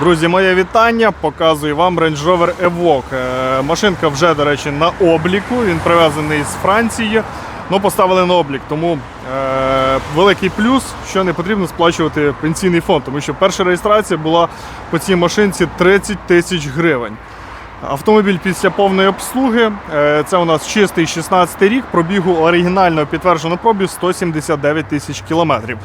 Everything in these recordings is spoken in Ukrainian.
Друзі, моє вітання. Показую вам Range Rover Evoque. Е, Машинка вже, до речі, на обліку. Він привезений з Франції. Ну, поставили на облік. Тому е, великий плюс, що не потрібно сплачувати пенсійний фонд, тому що перша реєстрація була по цій машинці 30 тисяч гривень. Автомобіль після повної обслуги. е, Це у нас чистий 16 рік. Пробігу оригінального підтверджено пробіг 179 тисяч кілометрів.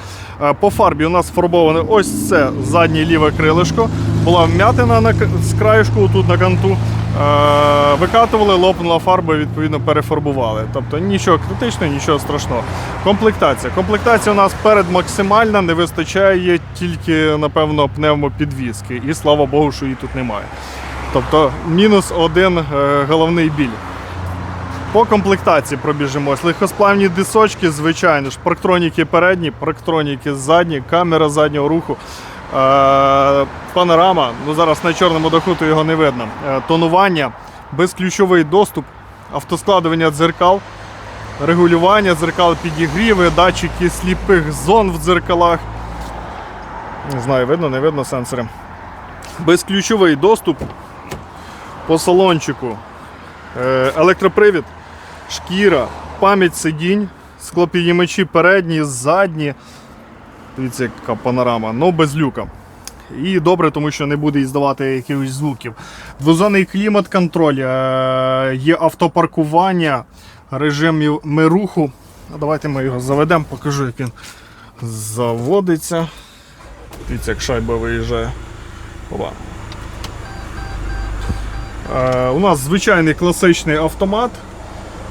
Е, По фарбі у нас фарбоване ось це заднє ліве крилишко. Була вмятина на з краєшку тут на канту. Е, Викатували, лопнула фарба, відповідно перефарбували. Тобто нічого критичного, нічого страшного. Комплектація. Комплектація у нас перед максимальна, не вистачає тільки, напевно, пневмопідвіски. І слава Богу, що її тут немає. Тобто мінус один е, головний біль. По комплектації пробіжимось. Легкосплавні дисочки, звичайно ж, парктроніки передні, парктроніки задні, камера заднього руху. Е, панорама, ну зараз на чорному даху його не видно. Е, тонування, безключовий доступ, автоскладування дзеркал, регулювання дзеркал, підігріви, датчики сліпих зон в дзеркалах. Не знаю, видно, не видно сенсори. Безключовий доступ по салончику. Е, Електропривід, шкіра, пам'ять сидінь, склопідіймачі передні, задні. Дивіться, яка панорама, ну без люка. І добре, тому що не буде іздавати якихось звуків. Двозонний клімат-контроль, е, є автопаркування, режим руху. Давайте ми його заведемо, покажу, як він заводиться. Дивіться, як шайба виїжджає. Опа. Е, у нас звичайний класичний автомат.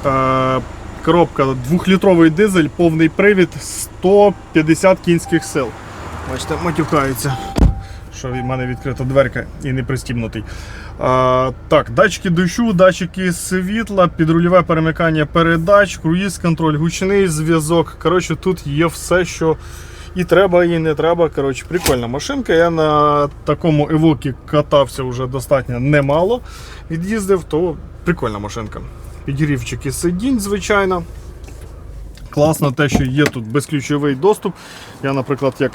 Е, коробка 2-літровий дизель, повний привід, 150 кінських сил. Бачите, матюкається, що в мене відкрита дверка і не пристібнутий. Е, так, датчики дощу, датчики світла, підрульове перемикання передач, круїз контроль, гучний зв'язок. Коротше, тут є все, що і треба, і не треба. Коротше, прикольна машинка. Я на такому евокі катався вже достатньо немало. Від'їздив, то прикольна машинка. Підігрівчики сидінь, звичайно. Класно те, що є тут безключовий доступ. Я, наприклад, як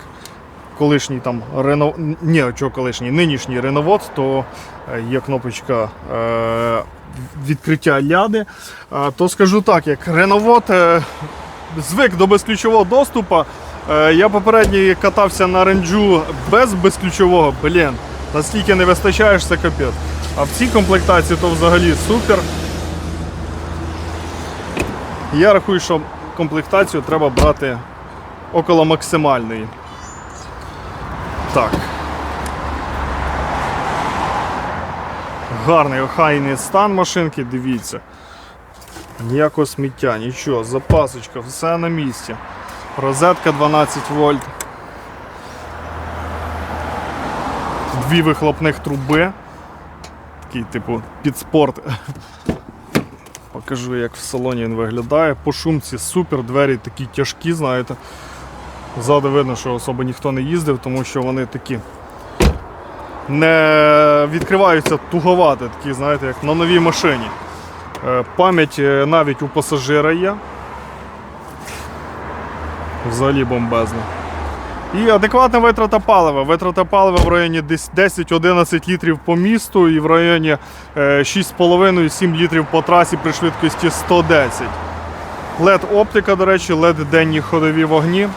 колишній там Рено... Ні, чого колишній, нинішній реновод, то е, є кнопочка е... відкриття ляди. То скажу так, як реновод звик до безключового доступу. Е, Я попередньо катався на ренджу без безключового, блін, наскільки не вистачаєш, це капець. А в цій комплектації то взагалі супер. Я рахую, що комплектацію треба брати около максимальної. Так. Гарний охайний стан машинки, дивіться. Ніякого сміття, нічого, запасочка, все на місці. Розетка 12 вольт. Дві вихлопних труби. Такий, типу, під спорт. Покажу, як в салоні він виглядає. По шумці супер, двері такі тяжкі, знаєте. Ззаду видно, що особо ніхто не їздив, тому що вони такі не відкриваються туговато, такі, знаєте, як на новій машині. Е, Пам'ять е, навіть у пасажира є. Взагалі бомбезно. І адекватна витрата палива. Витрата палива в районі десь 10-11 літрів по місту і в районі е, 6,5-7 літрів по трасі при швидкості 110. LED оптика, до речі, LED денні ходові вогні.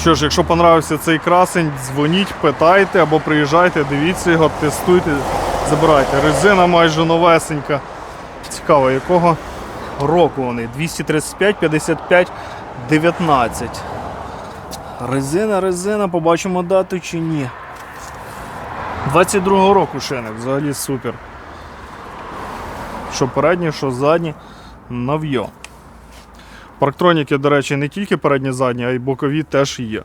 Що ж, якщо понравився цей красень, дзвоніть, питайте або приїжджайте, дивіться його, тестуйте, забирайте. Резина майже новесенька. Цікаво, якого року вони? 235, 55, 19. Резина, резина, побачимо дату чи ні. 22-го року шини, взагалі супер. Що передні, що задні, нав'йо. Парктроніки, до речі, не тільки передні, задні, а й бокові теж є.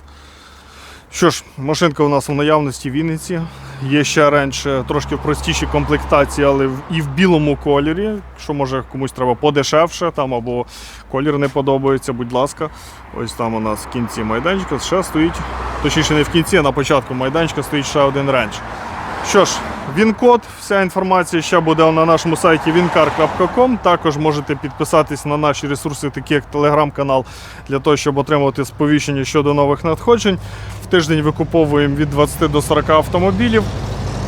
Що ж, машинка у нас в наявності в Вінниці. Є ще раніше трошки в простішій комплектації, але і в білому кольорі. Що може комусь треба подешевше, там або колір не подобається, будь ласка. Ось там у нас в кінці майданчика ще стоїть. Точніше, не в кінці, а на початку майданчика стоїть ще один ренч. Що ж, він-код, вся інформація ще буде на нашому сайті wincar.com. Також можете підписатись на наші ресурси, такі як телеграм-канал, для того, щоб отримувати сповіщення щодо нових надходжень. В тиждень викуповуємо від 20 до 40 автомобілів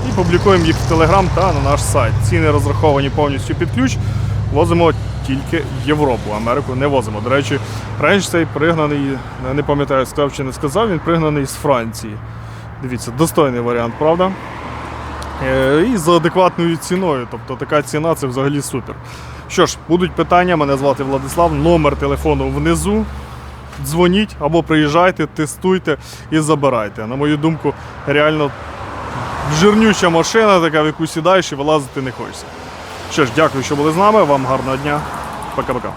і публікуємо їх в Телеграм та на наш сайт. Ціни розраховані повністю під ключ. Возимо тільки Європу, Америку не возимо. До речі, рейндж цей пригнаний, не пам'ятаю, сказав чи не сказав, він пригнаний з Франції. Дивіться, достойний варіант, правда? Е, І за адекватною ціною. Тобто така ціна це взагалі супер. Що ж, будуть питання, мене звати Владислав, номер телефону внизу. Дзвоніть або приїжджайте, тестуйте і забирайте. На мою думку, реально жирнюча машина, така, в яку сідаєш і вилазити не хочеться. Що ж, дякую, що були з нами. Вам гарного дня. Пока-пока.